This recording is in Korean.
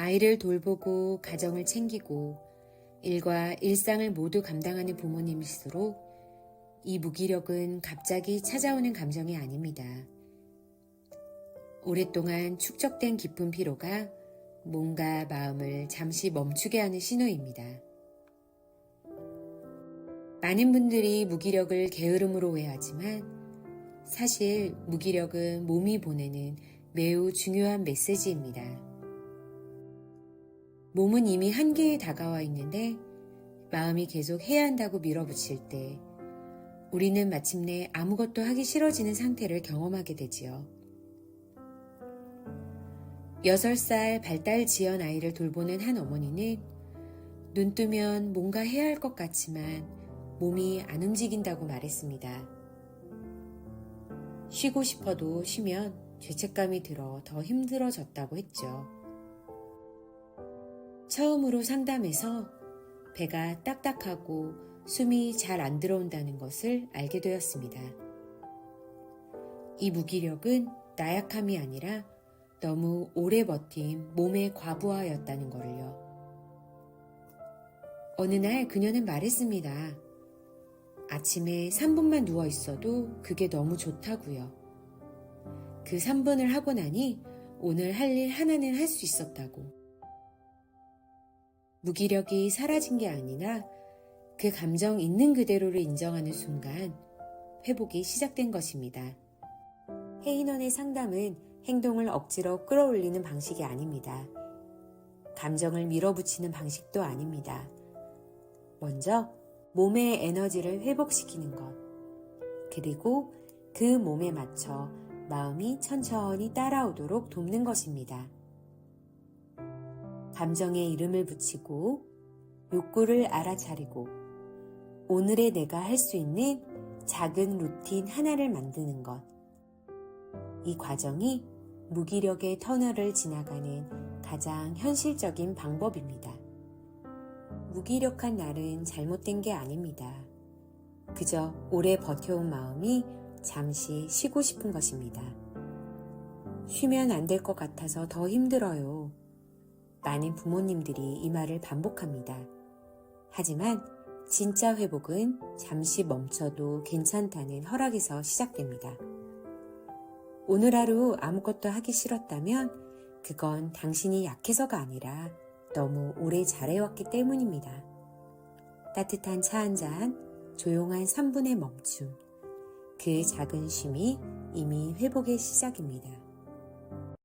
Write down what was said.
아이를 돌보고 가정을 챙기고 일과 일상을 모두 감당하는 부모님일수록 이 무기력은 갑자기 찾아오는 감정이 아닙니다. 오랫동안 축적된 깊은 피로가 몸과 마음을 잠시 멈추게 하는 신호입니다. 많은 분들이 무기력을 게으름으로 오해하지만 사실 무기력은 몸이 보내는 매우 중요한 메시지입니다. 몸은 이미 한계에 다가와 있는데 마음이 계속 해야 한다고 밀어붙일 때 우리는 마침내 아무것도 하기 싫어지는 상태를 경험하게 되지요. 6살 발달 지연 아이를 돌보는 한 어머니는 눈 뜨면 뭔가 해야 할 것 같지만 몸이 안 움직인다고 말했습니다. 쉬고 싶어도 쉬면 죄책감이 들어 더 힘들어졌다고 했죠. 처음으로 상담해서 배가 딱딱하고 숨이 잘 안 들어온다는 것을 알게 되었습니다. 이 무기력은 나약함이 아니라 너무 오래 버틴 몸의 과부하였다는 거를요. 어느 날 그녀는 말했습니다. 아침에 3분만 누워 있어도 그게 너무 좋다고요. 그 3분을 하고 나니 오늘 할 일 하나는 할 수 있었다고. 무기력이 사라진 게 아니라 그 감정 있는 그대로를 인정하는 순간 회복이 시작된 것입니다. 헤이넌의 상담은 행동을 억지로 끌어올리는 방식이 아닙니다. 감정을 밀어붙이는 방식도 아닙니다. 먼저 몸의 에너지를 회복시키는 것. 그리고 그 몸에 맞춰 마음이 천천히 따라오도록 돕는 것입니다. 감정에 이름을 붙이고 욕구를 알아차리고 오늘의 내가 할 수 있는 작은 루틴 하나를 만드는 것. 이 과정이 무기력의 터널을 지나가는 가장 현실적인 방법입니다. 무기력한 날은 잘못된 게 아닙니다. 그저 오래 버텨온 마음이 잠시 쉬고 싶은 것입니다. 쉬면 안 될 것 같아서 더 힘들어요. 많은 부모님들이 이 말을 반복합니다. 하지만 진짜 회복은 잠시 멈춰도 괜찮다는 허락에서 시작됩니다. 오늘 하루 아무것도 하기 싫었다면 그건 당신이 약해서가 아니라 너무 오래 잘해왔기 때문입니다. 따뜻한 차 한 잔, 조용한 3분의 멈춤. 그 작은 쉼이 이미 회복의 시작입니다.